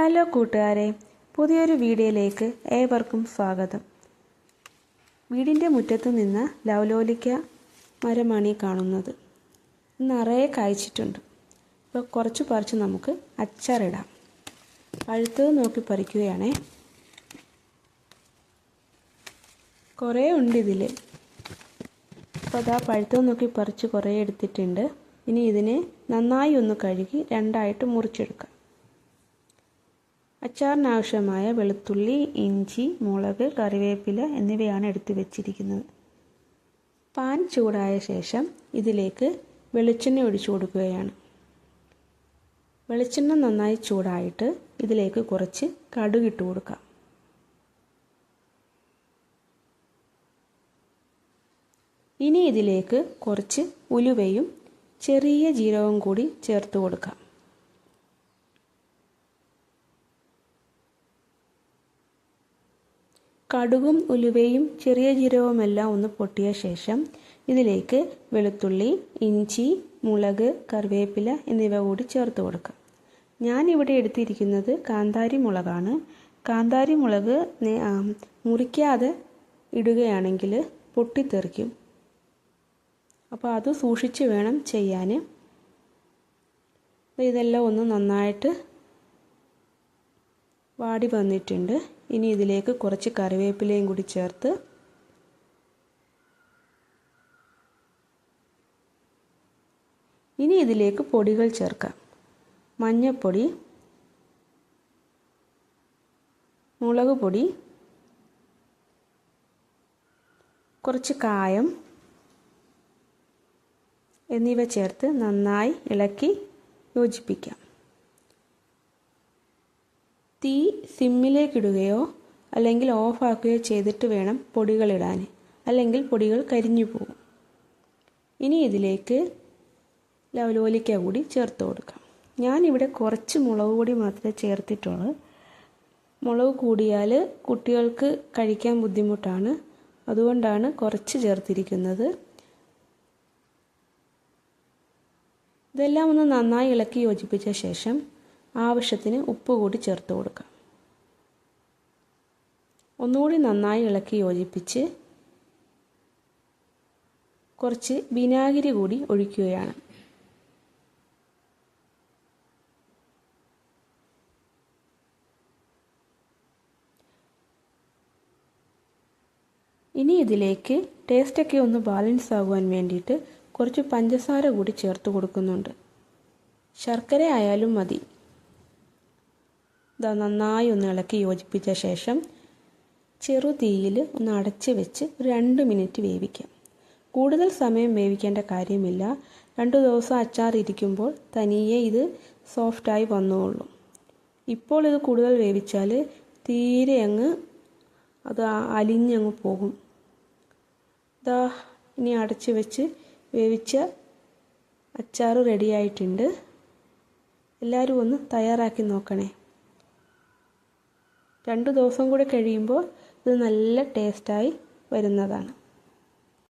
Hello കൂട്ടുകാരെ പുതിയൊരു വീഡിയോയിലേക്ക് ഏവർക്കും സ്വാഗതം. വീടിന്റെ മുറ്റത്ത് നിന്ന് ലവലോലിക്ക മരമാണ് ഈ കാണുന്നത്. നിറയെ കായ്ച്ചിട്ടുണ്ട്. ഇപ്പോൾ കുറച്ച് പറിച്ച് നമുക്ക് അച്ചാറിടാം. പഴുത്തത് നോക്കി പറിക്കുകയാണേ. കുറേ ഉണ്ട് ഇതിൽ അപ്പോൾ അതാ പഴുത്തത് നോക്കി പറിച്ച് കുറേ എടുത്തിട്ടുണ്ട്. ഇനി ഇതിനെ നന്നായി ഒന്ന് കഴുകി രണ്ടായിട്ട് മുറിച്ചെടുക്കാം. അച്ചാറിനാവശ്യമായ വെളുത്തുള്ളി ഇഞ്ചി മുളക് കറിവേപ്പില എന്നിവയാണ് എടുത്തു വെച്ചിരിക്കുന്നത്. പാൻ ചൂടായ ശേഷം ഇതിലേക്ക് വെളിച്ചെണ്ണ ഒഴിച്ചു കൊടുക്കുകയാണ്. വെളിച്ചെണ്ണ നന്നായി ചൂടായിട്ട് ഇതിലേക്ക് കുറച്ച് കടുകിട്ട് കൊടുക്കാം. ഇനി ഇതിലേക്ക് കുറച്ച് ഉലുവയും ചെറിയ ജീരകവും കൂടി ചേർത്ത് കൊടുക്കാം. കടുകും ഉലുവയും ചെറിയ ജീരകവുമെല്ലാം ഒന്ന് പൊട്ടിയ ശേഷം ഇതിലേക്ക് വെളുത്തുള്ളി ഇഞ്ചി മുളക് കറിവേപ്പില എന്നിവ കൂടി ചേർത്ത് കൊടുക്കാം ഞാനിവിടെ എടുത്തിരിക്കുന്നത് കാന്താരി മുളകാണ്. കാന്താരി മുളക് മുറിക്കാതെ ഇടുകയാണെങ്കിൽ പൊട്ടിത്തെറിക്കും. അപ്പോൾ അത് സൂക്ഷിച്ച് വേണം ചെയ്യാൻ. ഇതെല്ലാം ഒന്ന് നന്നായിട്ട് വാടി വന്നിട്ടുണ്ട്. ഇനി ഇതിലേക്ക് കുറച്ച് കറിവേപ്പിലയും കൂടി ചേർത്ത് ഇനി ഇതിലേക്ക് പൊടികൾ ചേർക്കാം. മഞ്ഞൾപ്പൊടി മുളക് പൊടി കുറച്ച് കായം എന്നിവ ചേർത്ത് നന്നായി ഇളക്കി യോജിപ്പിക്കാം. തീ സിമ്മിലേക്കിടുകയോ അല്ലെങ്കിൽ ഓഫാക്കുകയോ ചെയ്തിട്ട് വേണം പൊടികളിടാൻ. അല്ലെങ്കിൽ പൊടികൾ കരിഞ്ഞു പോകും. ഇനി ഇതിലേക്ക് ലവലോലിക്ക കൂടി ചേർത്ത് കൊടുക്കാം. ഞാനിവിടെ കുറച്ച് മുളക് പൊടി മാത്രമേ ചേർത്തിട്ടുള്ളൂ. മുളക് കൂടിയാൽ കുട്ടികൾക്ക് കഴിക്കാൻ ബുദ്ധിമുട്ടാണ്. അതുകൊണ്ടാണ് കുറച്ച് ചേർത്തിരിക്കുന്നത്. ഇതെല്ലാം ഒന്ന് നന്നായി ഇളക്കി യോജിപ്പിച്ച ശേഷം ആവശ്യത്തിന് ഉപ്പ് കൂടി ചേർത്ത് കൊടുക്കുക ഒന്നുകൂടി നന്നായി ഇളക്കി യോജിപ്പിച്ച് കുറച്ച് വിനാഗിരി കൂടി ഒഴിക്കുകയാണ്. ഇനി ഇതിലേക്ക് ടേസ്റ്റൊക്കെ ഒന്ന് ബാലൻസ് ആകുവാൻ വേണ്ടിയിട്ട് കുറച്ച് പഞ്ചസാര കൂടി ചേർത്ത് കൊടുക്കുന്നുണ്ട്. ശർക്കര ആയാലും മതി. ഇതാ നന്നായി ഒന്ന് ഇളക്കി യോജിപ്പിച്ച ശേഷം ചെറു തീയിൽ ഒന്ന് അടച്ച് വെച്ച് രണ്ട് മിനിറ്റ് വേവിക്കാം. കൂടുതൽ സമയം വേവിക്കേണ്ട കാര്യമില്ല. രണ്ട് ദിവസം അച്ചാർ ഇരിക്കുമ്പോൾ തനിയെ ഇത് സോഫ്റ്റായി വന്നുകൊള്ളും ഇപ്പോൾ ഇത് കൂടുതൽ വേവിച്ചാൽ തീരെ അങ്ങ് അത് അലിഞ്ഞങ്ങ് പോകും. ഇതാ ഇനി അടച്ച് വെച്ച് വേവിച്ച അച്ചാർ റെഡിയായിട്ടുണ്ട് എല്ലാവരും ഒന്ന് തയ്യാറാക്കി നോക്കണേ. രണ്ട് ദിവസം കൂടെ കഴിയുമ്പോൾ ഇത് നല്ല ടേസ്റ്റായി വരുന്നതാണ്.